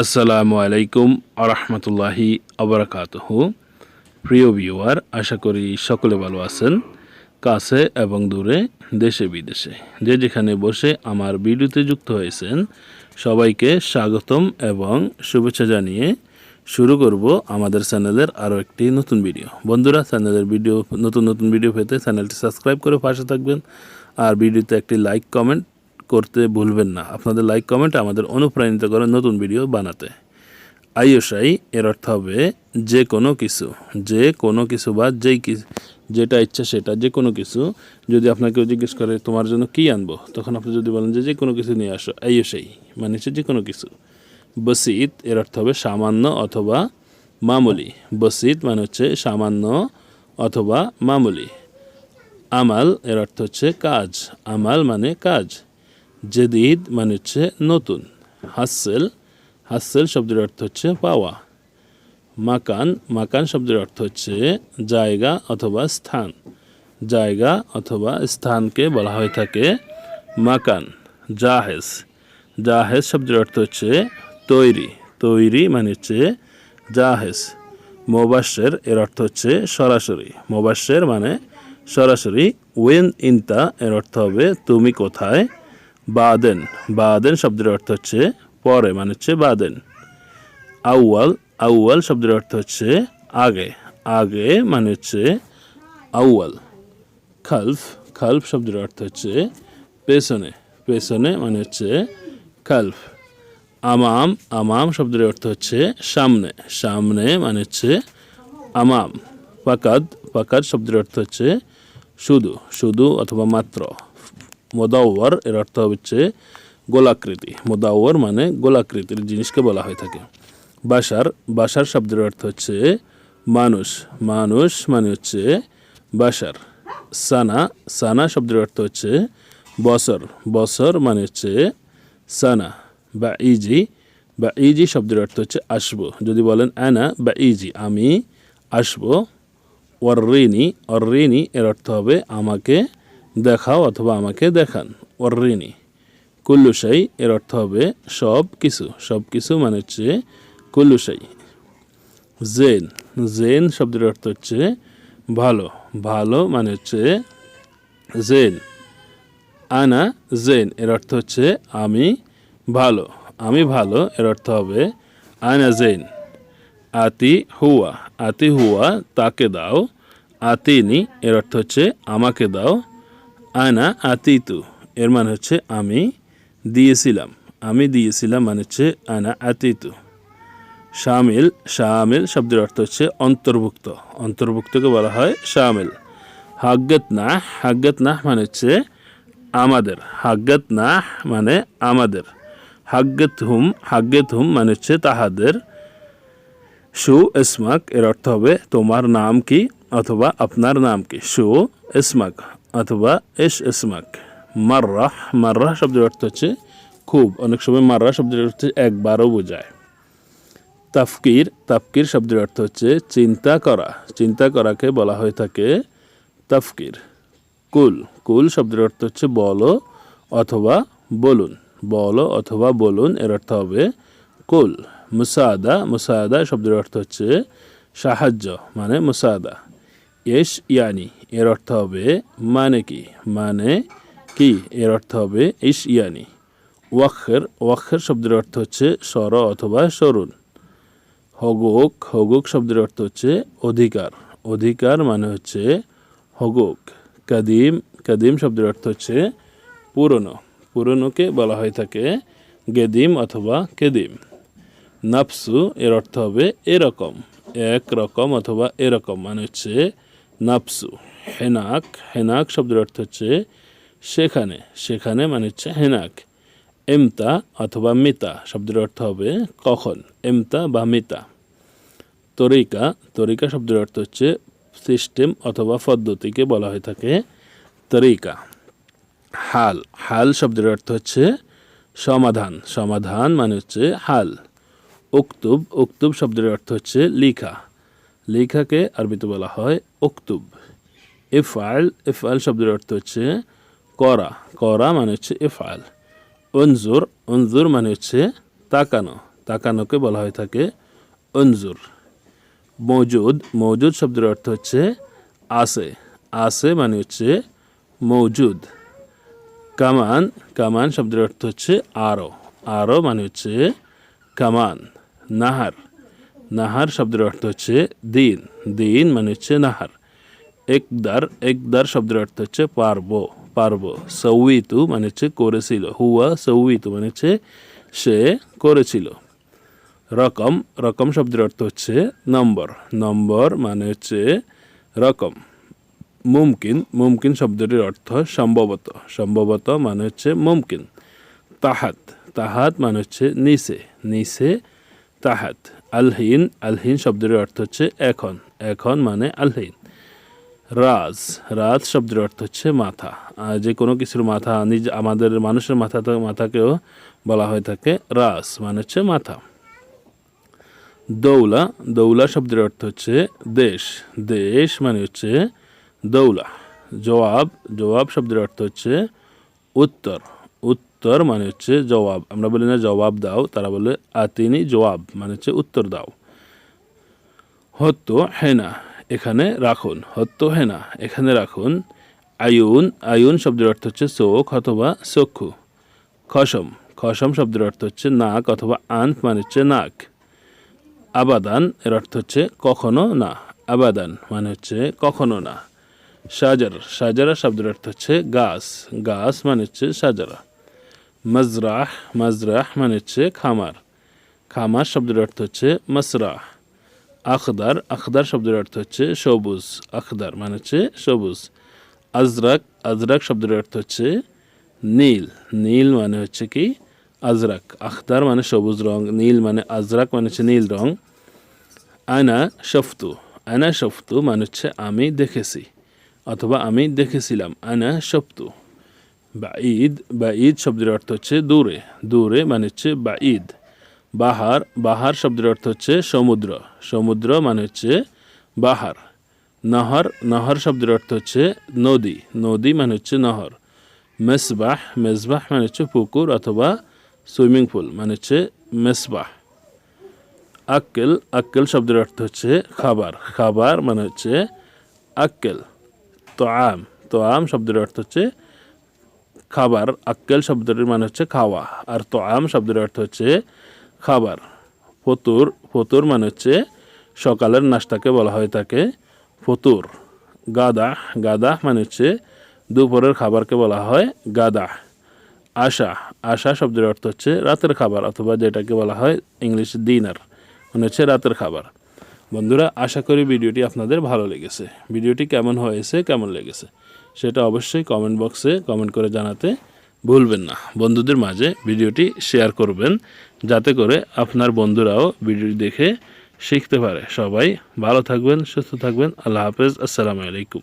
আসসালামু আলাইকুম আরহামতুল্লাহি আবরাকাতহ। প্রিয় ভিউয়ার, আশা করি সকলে ভালো আছেন, কাছে এবং দূরে, দেশে বিদেশে। যে যেখানে বসে আমার ভিডিওতে যুক্ত হয়েছেন, সবাইকে স্বাগতম এবং শুভেচ্ছা জানিয়ে শুরু করব আমাদের চ্যানেলের আরও একটি নতুন ভিডিও। বন্ধুরা, চ্যানেলের ভিডিও, নতুন নতুন ভিডিও পেতে চ্যানেলটি সাবস্ক্রাইব করে পাশে থাকবেন, আর ভিডিওতে একটি লাইক, কমেন্ট করতে ভুলবেন না। আপনাদের লাইক কমেন্ট আমাদের অনুপ্রাণিত করে নতুন ভিডিও বানাতে। আইওসাই এর অর্থ হবে যে কোনো কিছু, যে কোনো কিছু বা যেই যেটা ইচ্ছা সেটা, যে কোনো কিছু, যদি আপনাকে জিজ্ঞেস করে তোমার জন্য কী আনব, তখন আপনি যদি বলেন যে যে কোনো কিছু নিয়ে আসো। আইওসাই মানে হচ্ছে যে কোনো কিছু। বসিত, এর অর্থ হবে সামান্য অথবা মামুলি। বসিত মানে হচ্ছে সামান্য অথবা মামুলি। আমাল, এর অর্থ হচ্ছে কাজ। আমাল মানে কাজ। জেদিদ মানে হচ্ছে নতুন। হাসেল হাসেল শব্দের অর্থ হচ্ছে পাওয়া। মাকান মাকান শব্দের অর্থ হচ্ছে জায়গা অথবা স্থান। জায়গা অথবা স্থানকে বলা হয়ে থাকে মাকান, জাহেজ। জাহেজ শব্দের অর্থ হচ্ছে তৈরি। তৈরি মানে হচ্ছে জাহেজ। মোবাশের এর অর্থ হচ্ছে সরাসরি। মোবাশের মানে সরাসরি ওয়েন ইনতা এর অর্থ হবে, তুমি কোথায়? বাদেন। বাদেন শব্দের অর্থ হচ্ছে পরে মানে হচ্ছে বাদেন। আউয়াল আউয়াল শব্দের অর্থ হচ্ছে আগে। আগে মানে হচ্ছে আউয়াল। খালফ খালফ শব্দের অর্থ হচ্ছে পেছনে। পেছনে মানে হচ্ছে খালফ। আমাম আমাম শব্দের অর্থ হচ্ছে সামনে। সামনে মানে হচ্ছে আমাম। পাকাদ পাকাদ শব্দের অর্থ হচ্ছে শুধু শুধু অথবা মাত্র। মোদাওয়ার, এর অর্থ হচ্ছে গোলাকৃতি। মোদাওয়ার মানে গোলাকৃতির জিনিসকে বলা হয়ে থাকে। বাসার বাসার শব্দের অর্থ হচ্ছে মানুষ। মানুষ মানে হচ্ছে বাসার সানা সানা শব্দের অর্থ হচ্ছে বছর। বছর মানে হচ্ছে সানা। বা ইজি বা ইজি শব্দের অর্থ হচ্ছে আসব। যদি বলেন আনা বা ইজি আমি আসব। অর্রিনি অর্রিনি এর অর্থ হবে আমাকে দেখাও অথবা আমাকে দেখান। অর্রিনি কুল্লুসাই এর অর্থ হবে সব কিছু। সব কিছু মানে হচ্ছে কুল্লুসাই জেন। জেন শব্দের অর্থ হচ্ছে ভালো। ভালো মানে হচ্ছে জেন। আনা জেন, এর অর্থ হচ্ছে আমি ভালো। আমি ভালো, এর অর্থ হবে আনা জেন। আতি হুয়া। আতি হুয়া তাকে দাও। আতিনি, এর অর্থ হচ্ছে আমাকে দাও। আনা আতিতু, এর মানে হচ্ছে আমি দিয়েছিলাম। আমি দিয়েছিলাম মানে হচ্ছে আনা আতিতু। শামিল শামিল শব্দের অর্থ হচ্ছে অন্তর্ভুক্ত। অন্তর্ভুক্তকে বলা হয় শামিল। হাগ্গত না হাগ্গত না মানে হচ্ছে আমাদের। হাগ্গত না মানে আমাদের। হাগ্গত হুম হাগ্গত হুম মানে হচ্ছে তাহাদের। সু, ইসমাক, এর অর্থ হবে তোমার নাম কি? অথবা আপনার নাম কি? সু, ইসমাক। অথবা এস ইসমাক মাররাহ মাররাহ শব্দের অর্থ হচ্ছে খুব। অনেক সময় মাররা শব্দের অর্থ একবারও বোঝায়। তাফকির তাফকির শব্দের অর্থ হচ্ছে চিন্তা করা। চিন্তা করাকে বলা হয়ে থাকে তাফকির। কুল কুল শব্দের অর্থ হচ্ছে বলো অথবা বলুন। বলো অথবা বলুন, এর অর্থ হবে কুল। মুসাদা মুসাদা শব্দের অর্থ হচ্ছে সাহায্য মানে মুসাদা। ইয়েস ইয়ানি এর অর্থ হবে মানে কি? মানে কি? এর অর্থ হবে ইস ইয়ানি। ওয়াক্ষের ওয়াক্ষের শব্দের অর্থ হচ্ছে স্বর অথবা সরুন হগোক হগোক শব্দের অর্থ হচ্ছে অধিকার। অধিকার মানে হচ্ছে হগোক। কাদিম কাদিম শব্দের অর্থ হচ্ছে পুরনো। পুরনোকে বলা হয়ে থাকে গেদিম অথবা কেদিম। নাফসু এর অর্থ হবে এরকম। এক রকম অথবা এরকম মানে হচ্ছে নাফসু। হেনাক হেনাক শব্দের অর্থ হচ্ছে সেখানে। সেখানে মানে হচ্ছে হেনাক। এমতা অথবা মিতা শব্দের অর্থ হবে কখন। এমতা বা মিতা। তরিকা তরিকা শব্দের অর্থ হচ্ছে সিস্টেম অথবা পদ্ধতিকে বলা হয়ে থাকে তরিকা। হাল হাল শব্দের অর্থ হচ্ছে সমাধান। সমাধান মানে হচ্ছে হাল। উক্তুব উক্তুব শব্দের অর্থ হচ্ছে লিখা। লেখাকে আরবিতে বলা হয় উক্তুব ইফআল ইফআল শব্দের অর্থ হচ্ছে করা। করা মানে হচ্ছে ইফআল অনজুর অনজুর মানে হচ্ছে তাকানো। তাকানোকে বলা হয়ে থাকে অঞ্জুর মৌজুদ মৌজুদ শব্দের অর্থ হচ্ছে আসে। আসে মানে হচ্ছে মৌজুদ। কামান কামান শব্দের অর্থ হচ্ছে আরও। আরও মানে হচ্ছে কামান, নাহার। নাহার শব্দের অর্থ হচ্ছে দিন। দিন মানে হচ্ছে নাহার। একদার একদার শব্দের অর্থ হচ্ছে পারব পারব। সৌইতু মানে হচ্ছে করেছিল। হুয়া, সৌইতু মানে হচ্ছে সে করেছিল। রকম রকম শব্দের অর্থ হচ্ছে নম্বর। নম্বর মানে হচ্ছে রকম। মুমকিন মুমকিন শব্দটির অর্থ সম্ভবত। সম্ভবত মানে হচ্ছে মুমকিন। তাহাত তাহাত মানে হচ্ছে নিচে। নিচে তাহাত। আলহিন আলহিন শব্দের অর্থ হচ্ছে এখন। এখন মানে আলহিন। রাজ রাজ শব্দের অর্থ হচ্ছে মাথা। যে কোনো কিছুর মাথা, নিজ, আমাদের মানুষের মাথা মাথাকেও বলা হয়ে থাকে। রাস মানে হচ্ছে মাথা। দৌলা দৌলা শব্দের অর্থ হচ্ছে দেশ। দেশ মানে হচ্ছে দৌলা। জবাব জবাব শব্দের অর্থ হচ্ছে উত্তর। উত্তর মানে হচ্ছে জবাব। আমরা বলি, না, জবাব দাও। তারা বলে, আতিনি জবাব। মানে হচ্ছে উত্তর দাও। হত্য হেনা, এখানে রাখুন। হত্য হেনা, এখানে রাখুন। আয়ুন আয়ুন শব্দের অর্থ হচ্ছে চোখ অথবা চক্ষু। খসম খসম শব্দের অর্থ হচ্ছে নাক অথবা আন্ত মানে হচ্ছে নাক। আবাদান, এর অর্থ হচ্ছে কখনো না। আবাদান মানে হচ্ছে কখনো না। সাজার, সাজারা শব্দের অর্থ হচ্ছে গাছ। গাছ মানে হচ্ছে সাজারা। মজরাহ মজরাহ মানে হচ্ছে খামার খামার শব্দের অর্থ হচ্ছে মসরাহ আখদার আখদার শব্দের অর্থ হচ্ছে সবুজ আখদার মানে হচ্ছে সবুজ আজরাক আজরাক শব্দের অর্থ হচ্ছে নীল নীল মানে হচ্ছে কি আজরাক আখদার মানে সবুজ রং নীল মানে আজরাক মানে হচ্ছে নীল রং আয়না শফতু আয়না শফতু মানে হচ্ছে আমি দেখেছি অথবা আমি দেখেছিলাম আয়না শফতু বা ঈদ বা ঈদ শব্দের অর্থ হচ্ছে দূরে। দূরে মানে হচ্ছে বা ঈদ বাহার বাহার শব্দের অর্থ হচ্ছে সমুদ্র। সমুদ্র মানে হচ্ছে বাহার। নহর নহর শব্দের অর্থ হচ্ছে নদী। নদী মানে হচ্ছে নহর। মেসবাহ মেসবাহ মানে হচ্ছে পুকুর অথবা সুইমিং পুল মানে হচ্ছে মেসবাহ। আক্কেল আক্কেল শব্দের অর্থ হচ্ছে খাবার। খাবার মানে হচ্ছে আক্কেল। তো আম তো আম শব্দের অর্থ হচ্ছে খাবার, আক্কেল শব্দটির মানে হচ্ছে খাওয়া, আর তো আম শব্দের অর্থ হচ্ছে খাবার। ফতুর ফতুর মানে হচ্ছে সকালের নাস্তাকে বলা হয় তাকে ফতুর। গাদা গাদা মানে হচ্ছে দুপুরের খাবারকে বলা হয় গাদা। আশা আশা শব্দের অর্থ হচ্ছে রাতের খাবার, অথবা যেটাকে বলা হয় ইংলিশ ডিনার মানে হচ্ছে রাতের খাবার। বন্ধুরা, আশা করি ভিডিওটি আপনাদের ভালো লেগেছে। ভিডিওটি কেমন হয়েছে, কেমন লেগেছে? সেটা অবশ্যই কমেন্ট বক্সে কমেন্ট করে জানাতে ভুলবেন না। বন্ধুদের মাঝে ভিডিওটি শেয়ার করবেন, যাতে করে আপনার বন্ধুরাও ভিডিওটি দেখে শিখতে পারে। সবাই ভালো থাকবেন, সুস্থ থাকবেন। আল্লাহ হাফেজ। আসসালামু আলাইকুম।